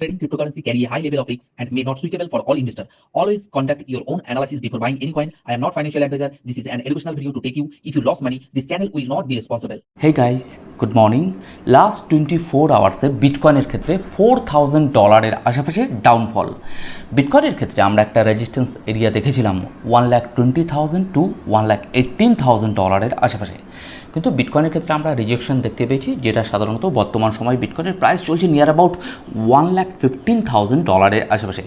Trading cryptocurrency carry a high level of risk and may not suitable for all investors. Always conduct your own analysis before buying any coin. I am not financial advisor. This is an educational video to take you. If you lost money, this channel will not be responsible. Hey guys good morning last twenty four আওয়ার্সে বিটকয়েনের ক্ষেত্রে four thousand ডলারের আশেপাশে downfall বিটকয়েনের ক্ষেত্রে আমরা একটা resistance area দেখেছিলাম one lakh twenty thousand two one lakh eighteen ডলারের আশেপাশে কিন্তু বিটকয়েনের ক্ষেত্রে আমরা রিজেকশন দেখতে পেয়েছি, যেটা সাধারণত বর্তমান সময় বিটকয়েনের প্রাইস চলছে near about one lakh fifteen thousand ডলারের আশেপাশে।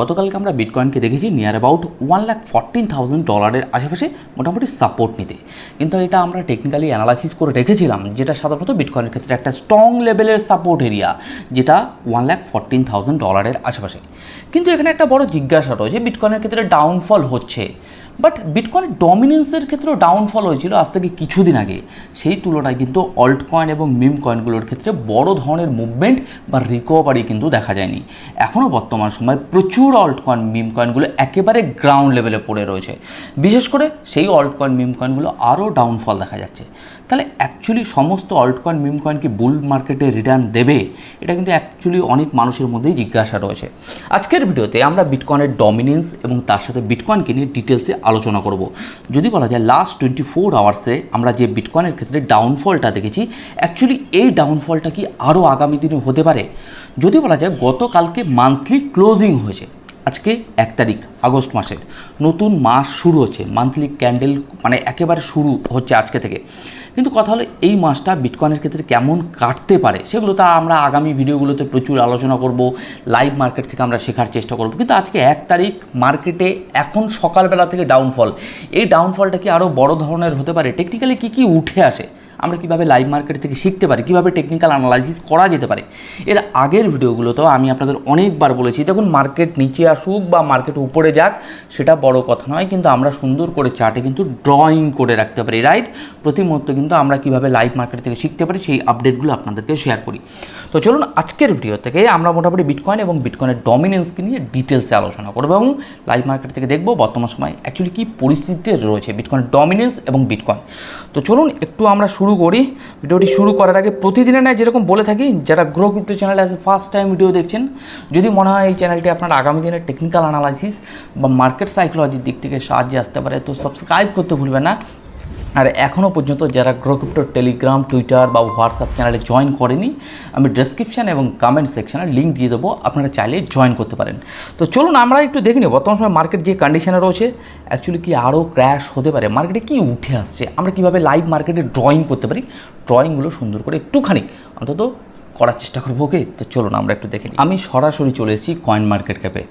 গতকালকে আমরা বিটকয়েনকে দেখেছি near about one lakh fourteen thousand ডলারের আশেপাশে মোটামুটি সাপোর্ট নিতে। কিন্তু এটা আমরা টেকনিক্যালি অ্যানালাইসিস করে রেখেছিলাম যেটা সাধারণত বিটকয়েনের ক্ষেত্রে একটা স্ট্রং লেভেলের সাপোর্ট এরিয়া যেটা ওয়ান ল্যাক ফর্টিন থাউজেন্ড ডলারের আশেপাশে। কিন্তু এখানে একটা বড় জিজ্ঞাসা রয়েছে বিটকয়েনের ক্ষেত্রে ডাউনফল হচ্ছে। বাট বিটকয়েন ডমিনেন্সের ক্ষেত্রেও ডাউনফল হয়েছিল আজ থেকে কিছুদিন আগে। সেই তুলনায় কিন্তু অল্ট কয়েন এবং মিম কয়েনগুলোর ক্ষেত্রে বড় ধরনের মুভমেন্ট বা রিকভারি কিন্তু দেখা যায়নি। এখনও বর্তমান সময়ে প্রচুর অল্ট কয়েন মিম কয়েনগুলো একেবারে গ্রাউন্ড লেভেলে পড়ে রয়েছে। বিশেষ করে সেই অল্ট কয়েন মিম কয়েনগুলো আরও ডাউনফল দেখা যাচ্ছে। তাহলে অ্যাকচুয়ালি সমস্ত অল্টকয়েন মিম কি বুল মার্কেটে রিটার্ন দেবে? এটা কিন্তু অ্যাকচুয়ালি অনেক মানুষের মধ্যেই জিজ্ঞাসা রয়েছে। আজকের ভিডিওতে আমরা বিটকয়েনের ডমিনেন্স এবং তার সাথে বিটকয়েনকে নিয়ে ডিটেলসে আলোচনা করব। যদি বলা যায় লাস্ট টোয়েন্টি ফোর আওয়ার্সে আমরা যে বিটকয়েনের ক্ষেত্রে ডাউনফলটা দেখেছি অ্যাকচুয়ালি এই ডাউনফলটা কি আরও আগামী দিনে হতে পারে? যদি বলা যায় গতকালকে মান্থলি ক্লোজিং হয়েছে, আজকে এক তারিখ, আগস্ট মাসের, নতুন মাস শুরু হচ্ছে মান্থলি ক্যান্ডেল মানে একেবারে শুরু হচ্ছে আজকে থেকে। কিন্তু কথা হলো, এই মাসটা বিটকয়েনের ক্ষেত্রে কেমন কাটতে পারে, সেগুলো তা আমরা আগামী ভিডিওগুলোতে প্রচুর আলোচনা করব লাইভ মার্কেট থেকে আমরা শেখার চেষ্টা করব। কিন্তু আজকে এক তারিখ মার্কেটে এখন সকালবেলা থেকে ডাউনফল এই ডাউনফলটা কি আরও বড় ধরনের হতে পারে? টেকনিক্যালি কী কী উঠে আসে? আমরা কীভাবে লাইভ মার্কেট থেকে শিখতে পারি, কীভাবে টেকনিক্যাল অ্যানালাইসিস করা যেতে পারে। এর আগের ভিডিওগুলোতেও আমি আপনাদের অনেকবার বলেছি, দেখুন মার্কেট নিচে আসুক বা মার্কেট উপরে যাক, সেটা বড় কথা নয়, কিন্তু আমরা সুন্দর করে চার্টে কিন্তু ড্রয়িং করে রাখতে পারি রাইট প্রতি মুহূর্তে কিন্তু আমরা কীভাবে লাইভ মার্কেট থেকে শিখতে পারি, সেই আপডেটগুলো আপনাদেরকে শেয়ার করি। তো চলুন আজকের ভিডিও থেকে আমরা মোটামুটি বিটকয়েন এবং বিটকয়েনের ডমিনেন্সকে নিয়ে ডিটেলসে আলোচনা করব এবং লাইভ মার্কেট থেকে দেখব বর্তমান সময় অ্যাকচুয়ালি কী পরিস্থিতিতে রয়েছে বিটকয়েনের ডমিনেন্স এবং বিটকয়েন তো চলুন একটু আমরা শুরু করি। ভিডিওটি শুরু করার আগে প্রতিদিনের নয় যেরকম বলে থাকি, যারা গ্রো ক্রিপ্টো চ্যানেল আছে ফার্স্ট টাইম ভিডিও দেখছেন, যদি মনে হয় এই চ্যানেলটি আপনার আগামী দিনের টেকনিক্যাল অ্যানালাইসিস বা মার্কেট সাইকোলজির দিক থেকে সাহায্যে আসতে পারে, তো সাবস্ক্রাইব করতে ভুলবেন না। আর এখনও পর্যন্ত যারা গ্রোক্রিপ্টোর টেলিগ্রাম, টুইটার বা হোয়াটসঅ্যাপ চ্যানেলে জয়েন করেনি, আমি ডেসক্রিপশান এবং কমেন্ট সেকশানে লিঙ্ক দিয়ে দেবো, আপনারা চাইলে জয়েন করতে পারেন। তো চলুন আমরা একটু দেখে নিই বর্তমান সময় মার্কেট যে কন্ডিশনে রয়েছে অ্যাকচুয়ালি কি আরও ক্র্যাশ হতে পারে? মার্কেটে কি উঠে আসছে? আমরা কীভাবে লাইভ মার্কেটে ড্রয়িং করতে পারি? ড্রয়িংগুলো সুন্দর করে একটুখানি, অন্তত করার চেষ্টা করব, ওকে? তো চলুন, আমরা একটু দেখে নিই। আমি সরাসরি চলে এসেছি কয়েন মার্কেট ক্যাপে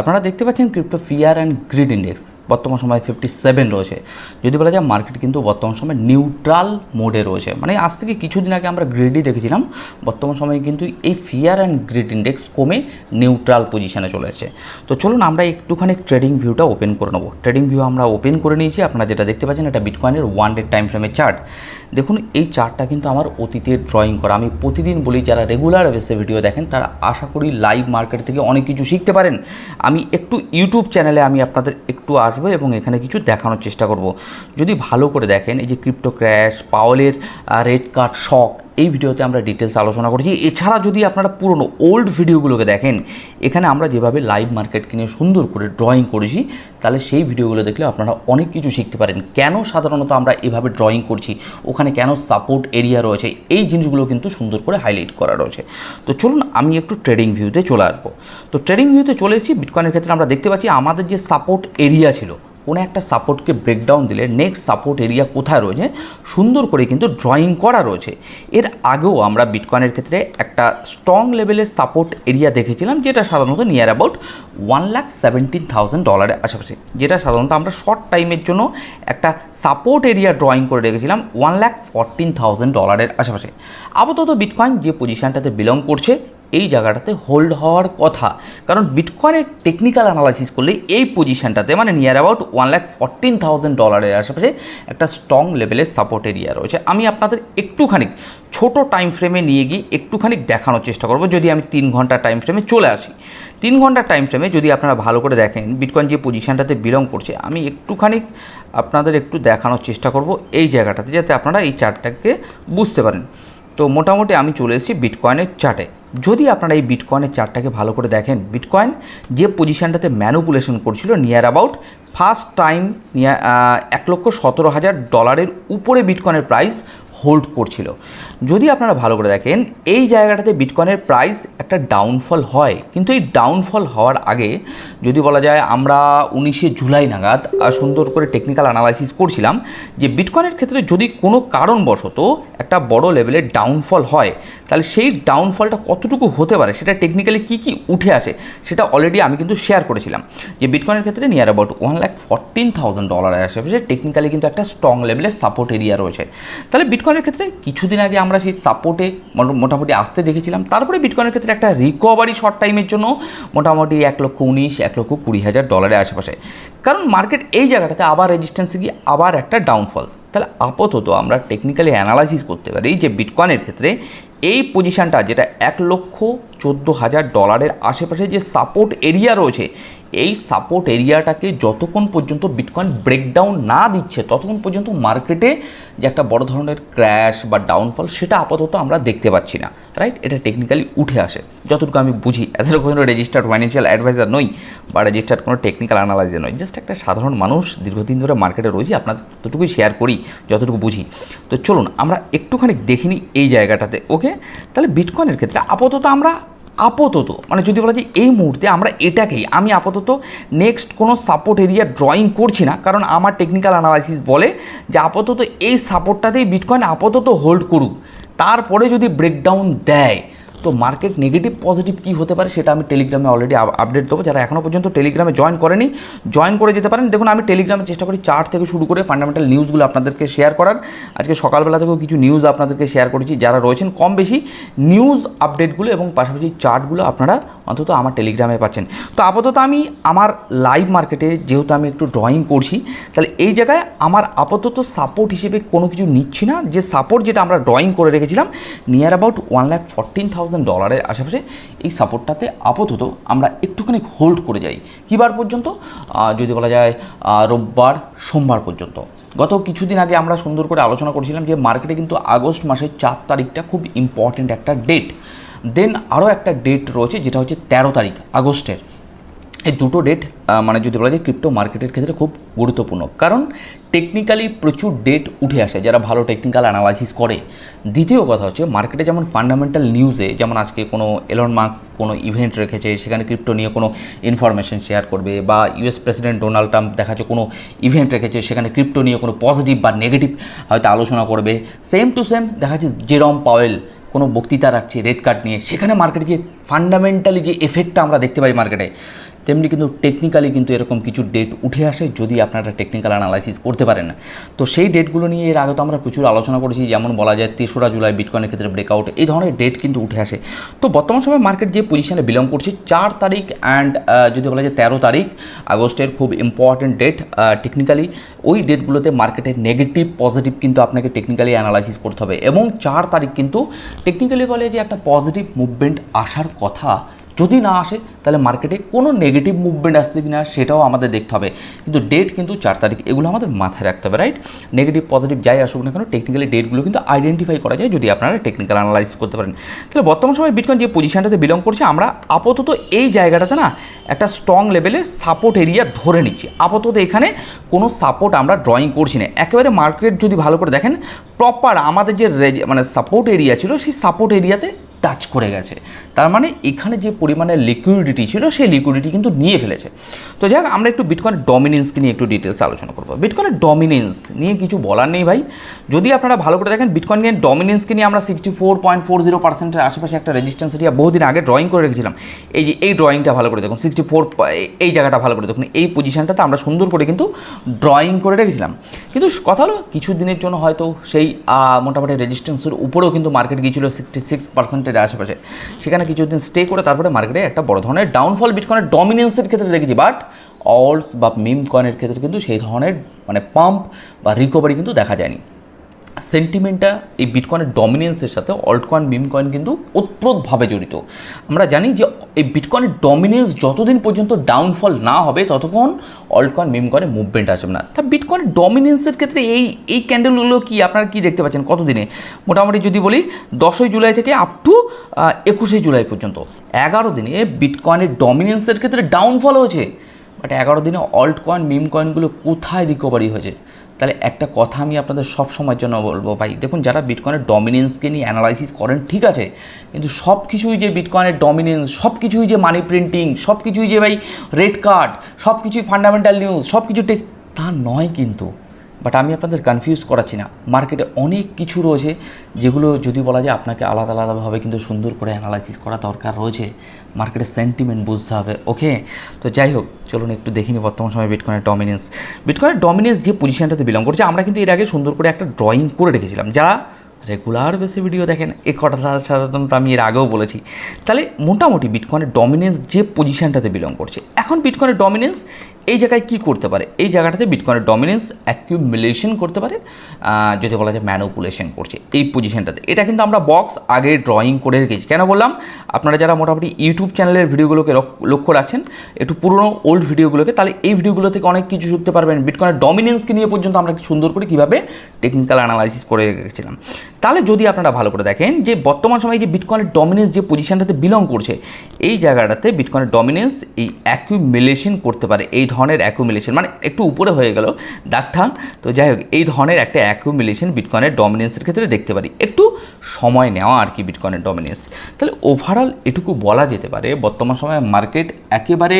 আপনারা দেখতে পাচ্ছেন crypto fear and greed index বর্তমান সময় ফিফটি সেভেন রয়েছে। যদি বলা যায় মার্কেট কিন্তু বর্তমান সময় নিউট্রাল মোডে রয়েছে। মানে আজ থেকে কিছুদিন আগে আমরা গ্রিডই দেখেছিলাম, বর্তমান সময়ে কিন্তু এই ফিয়ার অ্যান্ড গ্রিড ইন্ডেক্স কমে নিউট্রাল পজিশনে চলে এসেছে। তো চলুন, আমরা একটুখানি ট্রেডিং ভিউটা ওপেন করে নেব। ট্রেডিং ভিউ আমরা ওপেন করে নিয়েছি, আপনারা যেটা দেখতে পাচ্ছেন, এটা বিটকয়েনের ওয়ান ডে টাইম ফ্রেমের চার্ট দেখুন, এই চার্টটা কিন্তু আমার অতীতের ড্রয়িং করা। আমি প্রতিদিন বলি যারা রেগুলার বেসে ভিডিও দেখেন, তারা আশা করি লাইভ মার্কেট থেকে অনেক কিছু শিখতে পারেন। আমি একটু ইউটিউব চ্যানেলে আমি আপনাদের একটু আসব এবং এখানে কিছু দেখানোর চেষ্টা করব। যদি ভালো করে দেখেন, এই যে ক্রিপ্টো ক্র্যাশ পাওয়ালের রেড কার্ড শক এই ভিডিওতে আমরা ডিটেলস আলোচনা করেছি। এছাড়া যদি আপনারা পুরনো ওল্ড ভিডিওগুলোকে দেখেন, এখানে আমরা যেভাবে লাইভ মার্কেটকে নিয়ে সুন্দর করে ড্রয়িং করেছি, তাহলে সেই ভিডিওগুলো দেখলে আপনারা অনেক কিছু শিখতে পারেন। কেন সাধারণত আমরা এভাবে ড্রয়িং করছি? ওখানে কেন সাপোর্ট এরিয়া রয়েছে? এই জিনিসগুলো কিন্তু সুন্দর করে হাইলাইট করা রয়েছে। তো চলুন আমি একটু ট্রেডিং ভিউতে চলে আসব। তো ট্রেডিং ভিউতে চলে এসেছি। বিটকয়েনের ক্ষেত্রে আমরা দেখতে পাচ্ছি, আমাদের যে সাপোর্ট এরিয়া ছিল কোনো একটা সাপোর্টকে ব্রেকডাউন দিলে নেক্সট সাপোর্ট এরিয়া কোথায় রয়েছে, সুন্দর করে কিন্তু ড্রয়িং করা রয়েছে। এর আগেও আমরা বিটকয়েনের ক্ষেত্রে একটা স্ট্রং লেভেলের সাপোর্ট এরিয়া দেখেছিলাম, যেটা সাধারণত near about one lakh seventeen thousand ডলারের আশেপাশে। যেটা সাধারণত আমরা শর্ট টাইমের জন্য একটা সাপোর্ট এরিয়া ড্রয়িং করে রেখেছিলাম ওয়ান লাখ ফরটিন থাউজেন্ড ডলারের আশেপাশে। আপাতত বিটকয়েন যে পজিশানটাতে বিলং করছে এই জায়গাটাতে হোল্ড হওয়ার কথা। কারণ বিটকয়েনের টেকনিক্যাল অ্যানালাইসিস করলে এই পজিশানটাতে মানে near about one lakh fourteen thousand ডলারের আশেপাশে একটা স্ট্রং লেভেলের সাপোর্ট এরিয়া রয়েছে। আমি আপনাদের একটুখানি ছোট টাইম ফ্রেমে নিয়ে গিয়ে একটুখানি দেখানোর চেষ্টা করব, যদি আমি তিন ঘণ্টা টাইম ফ্রেমে চলে আসি। তিন ঘণ্টা টাইম ফ্রেমে যদি আপনারা ভালো করে দেখেন বিটকয়েন যে পজিশানটাতে বিলং করছে, আমি একটুখানি আপনাদের একটু দেখানোর চেষ্টা করব এই জায়গাটাতে, যাতে আপনারা এই চার্টটাকে বুঝতে পারেন। তো মোটামুটি আমি চলে এসেছি বিটকয়েনের চার্টে যদি আপনারা এই বিটকয়েনের চার্টটাকে ভালো করে দেখেন বিটকয়েন যে পজিশানটাতে ম্যানুপুলেশন করছিল নিয়ার অ্যাবাউট ফার্স্ট টাইম এক লক্ষ সতেরো হাজার ডলারের উপরে বিটকয়েনের প্রাইস হোল্ড করছিল। যদি আপনারা ভালো করে দেখেন, এই জায়গাটাতে বিটকয়েনের প্রাইস একটা ডাউনফল হয়। কিন্তু এই ডাউনফল হওয়ার আগে যদি বলা যায়, আমরা উনিশে জুলাই নাগাদ সুন্দর করে টেকনিক্যাল অ্যানালাইসিস করছিলাম যে বিটকয়েনের ক্ষেত্রে যদি কোনো কারণবশত একটা বড় লেভেলের ডাউনফল হয়, তাহলে সেই ডাউনফলটা কতটুকু হতে পারে, সেটা টেকনিক্যালি কী কী উঠে আসে, সেটা অলরেডি আমি কিন্তু শেয়ার করেছিলাম। যে বিটকয়েনের ক্ষেত্রে near about one lakh fourteen thousand ডলারের আশেপাশে টেকনিক্যালি কিন্তু একটা স্ট্রং লেভেলের সাপোর্ট এরিয়া রয়েছে। তাহলে বিটকয়েনের ক্ষেত্রে কিছুদিন আগে আমরা সেই সাপোর্টে মোটামুটি আসতে দেখেছিলাম। তারপরে বিটকয়েনের ক্ষেত্রে একটা রিকভারি শর্ট টাইমের জন্য মোটামুটি এক লক্ষ উনিশ, এক লক্ষ কুড়ি হাজার ডলারের আশেপাশে। কারণ মার্কেট এই জায়গাটাতে আবার রেজিস্ট্যান্সে গিয়ে আবার একটা ডাউনফল তাহলে আপাতত আমরা টেকনিক্যালি অ্যানালাইসিস করতে পারি যে বিটকয়েনের ক্ষেত্রে এই পজিশনটা যেটা এক লক্ষ চোদ্দ হাজার ডলারের আশেপাশে যে সাপোর্ট এরিয়া রয়েছে এই সাপোর্ট এরিয়াটাকে যতক্ষণ পর্যন্ত বিটকয়েন ব্রেকডাউন না দিচ্ছে, ততক্ষণ পর্যন্ত মার্কেটে যে একটা বড় ধরনের ক্র্যাশ বা ডাউনফল সেটা আপাতত আমরা দেখতে পাচ্ছি না রাইট এটা টেকনিক্যালি উঠে আসে। যতটুকু আমি বুঝি এত কোনো রেজিস্টার্ড ফাইন্যান্সিয়াল অ্যাডভাইজার নই বা রেজিস্টার্ড কোনো টেকনিক্যাল অ্যানালাইজার নয় জাস্ট একটা সাধারণ মানুষ দীর্ঘদিন ধরে মার্কেটে রয়েছি, আপনাদের ততটুকুই শেয়ার করি, যতটুকু বুঝি। তো চলুন, আমরা একটুখানি দেখিনি এই জায়গাটাতে ওকে তাহলে বিটকয়েনের ক্ষেত্রে আপাতত আমরা আপাতত মানে যদি বলা যায় এই মুহূর্তে আমরা এটাকেই, আমি আপাতত নেক্সট কোনো সাপোর্ট এরিয়া ড্রয়িং করছি না, কারণ আমার টেকনিক্যাল অ্যানালাইসিস বলে যে আপাতত এই সাপোর্টটাতেই বিটকয়েন আপাতত হোল্ড করুক। তারপরে যদি ব্রেকডাউন দেয় তো মার্কেট নেগেটিভ পজিটিভ কী হতে পারে সেটা আমি টেলিগ্রামে অলরেডি আপডেট দেবো। যারা এখনও পর্যন্ত টেলিগ্রামে জয়েন করেনি জয়েন করে যেতে পারেন। দেখুন, আমি টেলিগ্রামে চেষ্টা করি চার্ট থেকে শুরু করে ফান্ডামেন্টাল নিউজগুলো আপনাদেরকে শেয়ার করার। আজকে সকালবেলা থেকেও কিছু নিউজ আপনাদেরকে শেয়ার করেছি। যারা রয়েছেন কম বেশি নিউজ আপডেটগুলো এবং পাশাপাশি চার্টগুলো আপনারা অন্তত আমার টেলিগ্রামে পাচ্ছেন। তো আপাতত আমি আমার লাইভ মার্কেটে যেহেতু আমি একটু ড্রয়িং করছি, তাহলে এই জায়গায় আমার আপাতত সাপোর্ট হিসেবে কোনো কিছু নিচ্ছি না। যে সাপোর্ট যেটা আমরা ড্রয়িং করে রেখেছিলাম near about one lakh fourteen thousand ডলারের আশেপাশে এই সাপোর্টটাতে আপাতত আমরা একটুখানি হোল্ড করে যাই। কী বার পর্যন্ত যদি বলা যায় রোববার, সোমবার পর্যন্ত। গত কিছুদিন আগে আমরা সুন্দর করে আলোচনা করেছিলাম যে মার্কেটে কিন্তু আগস্ট মাসের চার তারিখটা খুব ইম্পর্ট্যান্ট একটা ডেট দেন আরও একটা ডেট রয়েছে, যেটা হচ্ছে তেরো তারিখ, আগস্টের। এই দুটো ডেট মানে যদি বলা যায় ক্রিপ্টো মার্কেটের ক্ষেত্রে খুব গুরুত্বপূর্ণ। কারণ টেকনিক্যালি প্রচুর ডেট উঠে আসে, যারা ভালো টেকনিক্যাল অ্যানালাইসিস করে। দ্বিতীয় কথা হচ্ছে মার্কেটে যেমন ফান্ডামেন্টাল নিউজে যেমন আজকে কোনো এলন মার্কস কোনো ইভেন্ট রেখেছে, সেখানে ক্রিপ্টো নিয়ে কোনো ইনফরমেশন শেয়ার করবে, বা ইউএস প্রেসিডেন্ট ডোনাল্ড ট্রাম্প দেখা যাচ্ছে কোনো ইভেন্ট রেখেছে, সেখানে ক্রিপ্টো নিয়ে কোনো পজিটিভ বা নেগেটিভ হয়তো আলোচনা করবে। সেম টু সেম দেখা যাচ্ছে জেরম পাওয়েল কোনো বক্তৃতা রাখছে রেড কার্ড নিয়ে। সেখানে মার্কেটে যে ফান্ডামেন্টালি যে এফেক্টটা আমরা দেখতে পাই মার্কেটে তেমনি কিন্তু টেকনিক্যালি কিন্তু এরকম কিছু ডেট উঠে আসে যদি আপনারা টেকনিক্যাল অ্যানালাইসিস করতে পারেন। তো সেই ডেটগুলো নিয়ে এর আগে তো আমরা প্রচুর আলোচনা করেছি, যেমন বলা যায় তেসরা জুলাই বিটকয়েনের ক্ষেত্রে ব্রেকআউট এই ধরনের ডেট কিন্তু উঠে আসে। তো বর্তমান সময় মার্কেট যে পজিশনে বিলং করছে, চার তারিখ অ্যান্ড যদি বলা যায় তেরো তারিখ, আগস্টের খুব ইম্পর্ট্যান্ট ডেট টেকনিক্যালি ওই ডেটগুলোতে মার্কেটের নেগেটিভ পজিটিভ কিন্তু আপনাকে টেকনিক্যালি অ্যানালাইসিস করতে হবে। এবং চার তারিখ কিন্তু টেকনিক্যালি বলে যে একটা পজিটিভ মুভমেন্ট আসার কথা যদি না আসে, তাহলে মার্কেটে কোনো নেগেটিভ মুভমেন্ট আসছে কি না সেটাও আমাদের দেখতে হবে। কিন্তু ডেট কিন্তু চার তারিখ, এগুলো আমাদের মাথায় রাখতে হবে রাইট নেগেটিভ পজিটিভ যাই আসুক না কেন টেকনিক্যালি ডেটগুলো কিন্তু আইডেন্টিফাই করা যায় যদি আপনারা টেকনিক্যাল অ্যানালাইসিস করতে পারেন। তাহলে বর্তমান সময় বিটকয়েন যে পজিশনটাতে বিলং করছে, আমরা আপাতত এই জায়গাটাতে না একটা স্ট্রং লেভেলে সাপোর্ট এরিয়া ধরে নিচ্ছি। আপাতত এখানে কোনো সাপোর্ট আমরা ড্রয়িং করছি না। একেবারে মার্কেট যদি ভালো করে দেখেন প্রপার আমাদের যে মানে সাপোর্ট এরিয়া ছিল, সেই সাপোর্ট এরিয়াতে টাচ করে গেছে। তার মানে এখানে যে পরিমাণে লিকুইডিটি ছিল, সেই লিকুইডিটি কিন্তু নিয়ে ফেলেছে। তো যাই আমরা একটু বিটকয়েনের ডমিনেন্সকে নিয়ে একটু ডিটেলস আলোচনা করব। বিটকয়েনের ডমিনেন্স নিয়ে কিছু বলার নেই ভাই। যদি আপনারা ভালো করে দেখেন বিটকয়েন নিয়ে ডমিনেন্সকে নিয়ে আমরা sixty four point four zero পার্সেন্টের আশেপাশে একটা রেজিস্ট্যান্স এরিয়া বহুদিন আগে ড্রয়িং করে রেখেছিলাম। এই যে, এই ড্রয়িংটা ভালো করে দেখুন সিক্সটি ফোর এই জায়গাটা ভালো করে দেখুন, এই পজিশনটাতে আমরা সুন্দর করে কিন্তু ড্রয়িং করে রেখেছিলাম। কিন্তু কথা হলো কিছু দিনের জন্য হয়তো সেই মোটামুটি রেজিস্ট্যান্সের উপরেও কিন্তু মার্কেট গিয়েছিল সিক্সটি সিক্স পার্সেন্টের আশেপাশে। সেখানে কিছুদিন স্টে করে তারপরে মার্কেটে একটা বড় ধরনের ডাউনফল বিটকয়েনের ডমিনেন্সের ক্ষেত্রে দেখেছি। বাট অলস বা মিম কয়েনের ক্ষেত্রে কিন্তু সেই ধরনের মানে পাম্প বা রিকভারি কিন্তু দেখা যায়নি। সেন্টিমেন্টটা এই বিটকয়েনের ডমিনেন্সের সাথে অল্টকয়েন মিম কয়েন কিন্তু ওতপ্রোতভাবে জড়িত। আমরা জানি যে এই বিটকয়েনের ডমিনেন্স যতদিন পর্যন্ত ডাউনফল না হবে, ততক্ষণ অল্টকয়েন কয়েন কয়েনের মুভমেন্ট আসবে না। তা বিটকয়েনের ডমিনেন্সের ক্ষেত্রে এই এই ক্যান্ডেলগুলো কি আপনারা কি দেখতে পাচ্ছেন কতদিনে? মোটামুটি যদি বলি, দশই জুলাই থেকে আপ টু একুশে জুলাই পর্যন্ত। এগারো দিনে বিটকয়েনের ডমিনেন্সের ক্ষেত্রে ডাউনফল হয়েছে। বাট এগারো দিনে অল্ট কয়েন মিম কয়েনগুলো কোথায় রিকভারি হয়েছে? তাহলে একটা কথা আমি আপনাদের সব সময়ের জন্য বলব, ভাই। দেখুন, যারা বিটকয়েনের ডমিনেন্সকে নিয়ে অ্যানালাইসিস করেন, ঠিক আছে, কিন্তু সব কিছুই যে বিটকয়েনের ডমিনেন্স সব কিছুই যে মানি প্রিন্টিং সব কিছুই যে ভাই রেড কার্ড সব কিছুই ফান্ডামেন্টাল নিউজ সব কিছু টেক তা নয় কিন্তু। বাট আমি আপনাদের কনফিউজ করাচ্ছি না। মার্কেটে অনেক কিছু রয়েছে যেগুলো যদি বলা যায় আপনাকে আলাদা আলাদাভাবে কিন্তু সুন্দর করে অ্যানালাইসিস করা দরকার রয়েছে। মার্কেটের সেন্টিমেন্ট বুঝতে হবে ওকে তো যাই হোক, চলুন একটু দেখিনি বর্তমান সময়ে বিটকয়েনের ডমিনেন্স বিটকয়েনের ডমিনেন্স যে পজিশনটাতে বিলং করছে, আমরা কিন্তু এর আগে সুন্দর করে একটা ড্রয়িং করে রেখেছিলাম। যারা রেগুলার বেসে ভিডিও দেখেন, এ কথা সাধারণত আমি এর আগেও বলেছি। তাহলে মোটামুটি বিটকয়েনের ডমিনেন্স যে পজিশানটাতে বিলং করছে। এখন বিটকয়েনের ডমিনেন্স এই জায়গায় কি করতে পারে? এই জায়গাটাতে বিটকয়েনের ডমিনেন্স অ্যাকিউমুলেশন করতে পারে যদি বলা যায় ম্যানুপুলেশন করছে এই পজিশনটাতে এটা কিন্তু আমরা বক্স আগে ড্রয়িং করে রেখেছি। কেন বললাম? আপনারা যারা মোটামুটি ইউটিউব চ্যানেলের ভিডিওগুলোকে লক- লক্ষ্য রাখছেন, একটু পুরনো ওল্ড ভিডিওগুলোকে, তাহলে এই ভিডিওগুলো থেকে অনেক কিছু শিখতে পারবেন। বিটকয়েনের ডমিনেন্সকে নিয়ে পর্যন্ত আমরা সুন্দর করে কীভাবে টেকনিক্যাল অ্যানালাইসিস করে রেখেছিলাম। তাহলে যদি আপনারা ভালো করে দেখেন যে বর্তমান সময়ে যে বিটকয়েনের ডমিনেন্স যে পজিশনটাতে বিলং করছে, এই জায়গাটাতে বিটকয়েনের ডমিনেন্স এই অ্যাকিউমিলেশন করতে পারে, এই ধরনের অ্যাকুমিলেশন মানে একটু উপরে হয়ে গেল দাগটা তো যাই হোক, এই ধরনের একটা অ্যাকুমিলেশন বিটকয়েনের ডমিনেন্সের ক্ষেত্রে দেখতে পারি। একটু সময় নেওয়া আর কি বিটকয়েনের ডমিনেন্স তাহলে ওভারঅল এটুকু বলা যেতে পারে, বর্তমান সময়ে মার্কেট একেবারে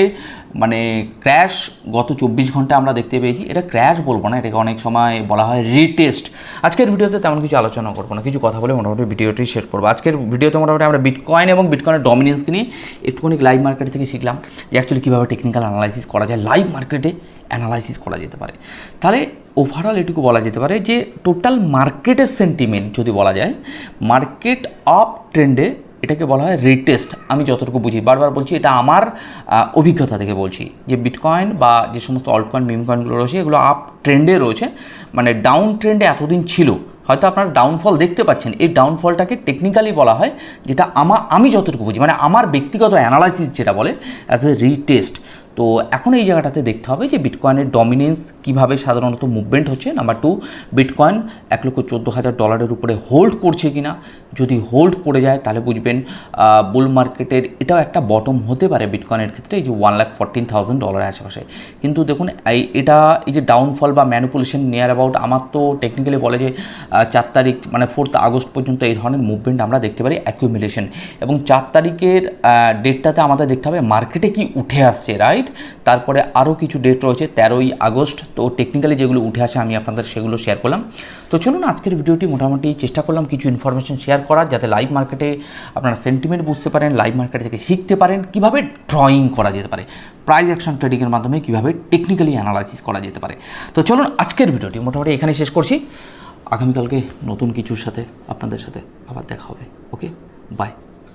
মানে ক্র্যাশ গত চব্বিশ ঘণ্টা আমরা দেখতে পেয়েছি। এটা ক্র্যাশ বলব না, এটাকে অনেক সময় বলা হয় রিটেস্ট আজকের ভিডিওতে তেমন কিছু আলোচনা করব না, কিছু কথা বলে মোটামুটি ভিডিওটি শেষ করব। আজকের ভিডিওতে মোটামুটি আমরা বিটকয়েন এবং বিটকয়েনের ডমিনেন্সকে নিয়ে একটুখানি লাইভ মার্কেট থেকে শিখলাম যে অ্যাকচুয়ালি কীভাবে টেকনিক্যাল অ্যানালাইসিস করা যায় লাইভ মার্কেটে অ্যানালাইসিস করা যেতে পারে। তাহলে ওভারঅল এটুকু বলা যেতে পারে যে টোটাল মার্কেটের সেন্টিমেন্ট যদি বলা যায় মার্কেট আপ ট্রেন্ডে এটাকে বলা হয় রিটেস্ট। আমি যতটুকু বুঝি, বারবার বলছি, এটা আমার অভিজ্ঞতা থেকে বলছি যে বিটকয়েন বা যে সমস্ত অল্ট কয়েন মিম কয়েনগুলো রয়েছে, এগুলো আপ ট্রেন্ডে রয়েছে মানে ডাউন ট্রেন্ডে এতদিন ছিল। হয়তো আপনারা ডাউনফল দেখতে পাচ্ছেন। এই ডাউনফলটাকে টেকনিক্যালি বলা হয় যেটা আমা, আমি যতটুকু বুঝি মানে আমার ব্যক্তিগত অ্যানালাইসিস যেটা বলে অ্যাজ এ রিটেস্ট তো এখন এই জায়গাটাতে দেখতে হবে যে বিটকয়েনের ডমিনেন্স কীভাবে সাধারণত মুভমেন্ট হচ্ছে। নাম্বার টু বিটকয়েন এক লক্ষ চোদ্দ হাজার ডলারের উপরে হোল্ড করছে কি না যদি হোল্ড করে যায়, তাহলে বুঝবেন বুল মার্কেটের এটাও একটা বটম হতে পারে বিটকয়েনের ক্ষেত্রে, এই যে ওয়ান লাখ ফোরটিন থাউজেন্ড ডলারের আশেপাশে। কিন্তু দেখুন, এই, এটা, এই যে ডাউনফল বা ম্যানুপুলেশন নিয়ার অ্যাবাউট আমার তো টেকনিক্যালি বলে যে চার তারিখ মানে ফোর্থ আগস্ট পর্যন্ত এই ধরনের মুভমেন্ট আমরা দেখতে পারি অ্যাকিউমিলেশন এবং চার তারিখের ডেটটাতে আমাদের দেখতে হবে মার্কেটে কি উঠে আসছে রাইট তারপরে আরও কিছু ডেট রয়েছে, তেরোই আগস্ট। তো টেকনিক্যালি যেগুলো উঠে আসে, আমি আপনাদের সেগুলো শেয়ার করলাম। তো চলুন আজকের ভিডিওটি মোটামুটি চেষ্টা করলাম কিছু ইনফরমেশন শেয়ার করার, যাতে লাইভ মার্কেটে আপনারা সেন্টিমেন্ট বুঝতে পারেন লাইভ মার্কেট থেকে শিখতে পারেন, কীভাবে ড্রয়িং করা যেতে পারে প্রাইজ অ্যাকশন ট্রেডিংয়ের মাধ্যমে কীভাবে টেকনিক্যালি অ্যানালাইসিস করা যেতে পারে। তো চলুন আজকের ভিডিওটি মোটামুটি এখানে শেষ করছি। আগামীকালকে নতুন কিছুর সাথে আপনাদের সাথে আবার দেখা হবে। Okay bye